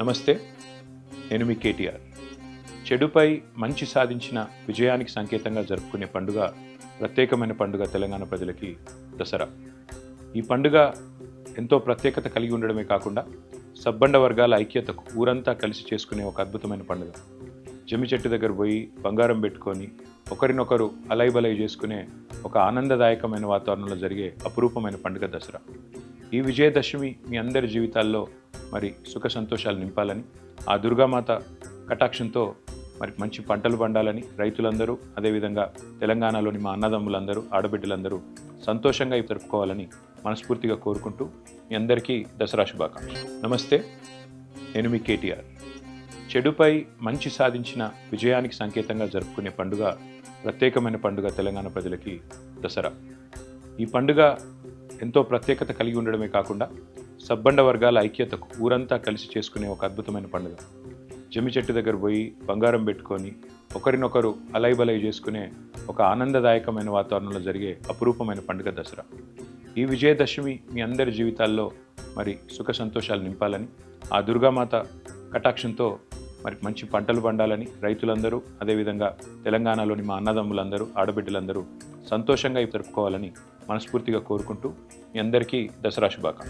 నమస్తే నేను మీ కేటీఆర్. చెడుపై మంచి సాధించిన విజయానికి సంకేతంగా జరుపుకునే పండుగ ప్రత్యేకమైన పండుగ తెలంగాణ ప్రజలకి దసరా. ఈ పండుగ ఎంతో ప్రత్యేకత కలిగి ఉండడమే కాకుండా సబ్బండ వర్గాల ఐక్యతకు ఊరంతా కలిసి చేసుకునే ఒక అద్భుతమైన పండుగ. జమ్మి చెట్టు దగ్గర పోయి బంగారం పెట్టుకొని ఒకరినొకరు అలైబలై చేసుకునే ఒక ఆనందదాయకమైన వాతావరణంలో జరిగే అపురూపమైన పండుగ దసరా. ఈ విజయదశమి మీ అందరి జీవితాల్లో మరి సుఖ సంతోషాలు నింపాలని ఆ దుర్గామాత కటాక్షంతో మరి మంచి పంటలు పండాలని రైతులందరూ అదేవిధంగా తెలంగాణలోని మా అన్నదమ్ములందరూ ఆడబిడ్డలందరూ సంతోషంగా ఇవి జరుపుకోవాలని మనస్ఫూర్తిగా కోరుకుంటూ మీ అందరికీ దసరా శుభాకాంక్షలు. నమస్తే నేను మీ కేటీఆర్. చెడుపై మంచి సాధించిన విజయానికి సంకేతంగా జరుపుకునే పండుగ ప్రత్యేకమైన పండుగ తెలంగాణ ప్రజలకి దసరా. ఈ పండుగ ఎంతో ప్రత్యేకత కలిగి ఉండడమే కాకుండా సబ్బండ వర్గాల ఐక్యతకు ఊరంతా కలిసి చేసుకునే ఒక అద్భుతమైన పండుగ. జమ్మి చెట్టు దగ్గర పోయి బంగారం పెట్టుకొని ఒకరినొకరు అలైబలై చేసుకునే ఒక ఆనందదాయకమైన వాతావరణంలో జరిగే అపురూపమైన పండుగ దసరా. ఈ విజయదశమి మీ అందరి జీవితాల్లో మరి సుఖ సంతోషాలు నింపాలని ఆ దుర్గామాత కటాక్షంతో మరి మంచి పంటలు పండాలని రైతులందరూ అదేవిధంగా తెలంగాణలోని మా అన్నదమ్ములందరూ ఆడబిడ్డలందరూ సంతోషంగా ఇవి జరుపుకోవాలని మనస్ఫూర్తిగా కోరుకుంటూ మీ అందరికీ దసరా శుభాకాంక్షలు.